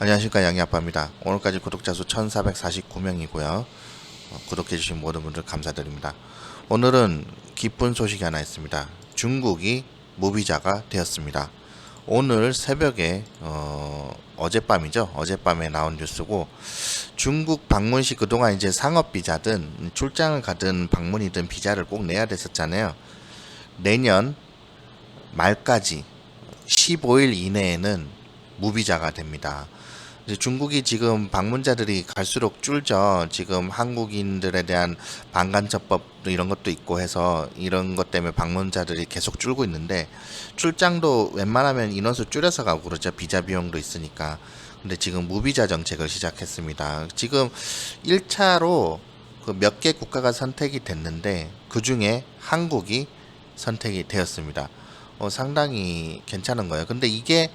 안녕하십니까 양이아빠입니다. 오늘까지 구독자 수 1449명이고요. 구독해주신 모든 분들 감사드립니다. 오늘은 기쁜 소식이 하나 있습니다. 중국이 무비자가 되었습니다. 오늘 새벽에 어, 어젯밤이죠. 어젯밤에 나온 뉴스고 중국 방문 시 그동안 이제 상업 비자든 출장을 가든 방문이든 비자를 꼭 내야 됐었잖아요. 내년 말까지 15일 이내에는 무비자가 됩니다. 중국이 지금 방문자들이 갈수록 줄죠. 지금 한국인들에 대한 반간첩법 이런 것도 있고 해서 이런 것 때문에 방문자들이 계속 줄고 있는데 출장도 웬만하면 인원수 줄여서 가고 그러죠. 비자 비용도 있으니까. 근데 지금 무비자 정책을 시작했습니다. 지금 1차로 그 몇 개 국가가 선택이 됐는데 그 중에 한국이 선택이 되었습니다. 어, 상당히 괜찮은 거예요. 근데 이게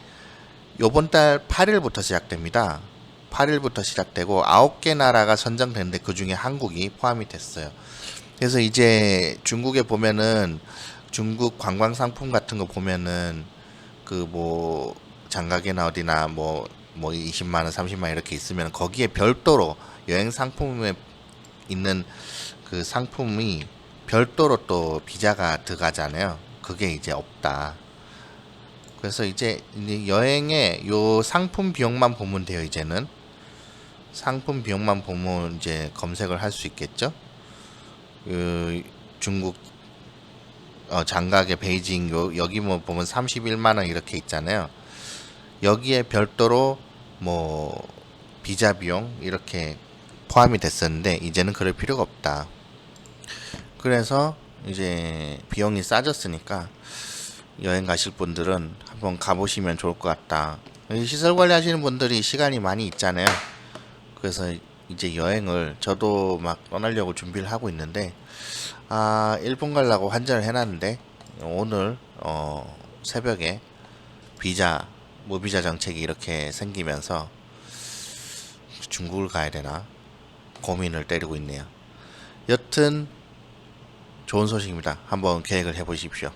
요번 달 8일부터 시작됩니다. 8일부터 시작되고 9개 나라가 선정됐는데 그 중에 한국이 포함이 됐어요. 그래서 이제 중국에 보면은 중국 관광 상품 같은 거 보면은 그 뭐 장가게나 어디나 뭐뭐 20만 원, 30만 원 이렇게 있으면 거기에 별도로 여행 상품에 있는 그 상품이 별도로 또 비자가 들어가잖아요. 그게 이제 없다. 그래서 이제 이제 여행에 요 상품 비용만 보면 돼요. 이제는 상품 비용만 보면 이제 검색을 할 수 있겠죠. 그 중국 어, 장가게 베이징 요 여기 뭐 보면 31만 원 이렇게 있잖아요. 여기에 별도로 뭐 비자 비용 이렇게 포함이 됐었는데 이제는 그럴 필요가 없다. 그래서 이제 비용이 싸졌으니까 여행 가실 분들은 한번 가보시면 좋을 것 같다. 이 시설 관리하시는 분들이 시간이 많이 있잖아요. 그래서 이제 여행을 저도 막 떠나려고 준비를 하고 있는데 아 일본 가려고 환전을 해놨는데 오늘 어 새벽에 비자 무비자 정책이 이렇게 생기면서 중국을 가야 되나 고민을 때리고 있네요. 여튼 좋은 소식입니다. 한번 계획을 해보십시오.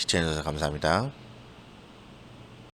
시청해주셔서 감사합니다.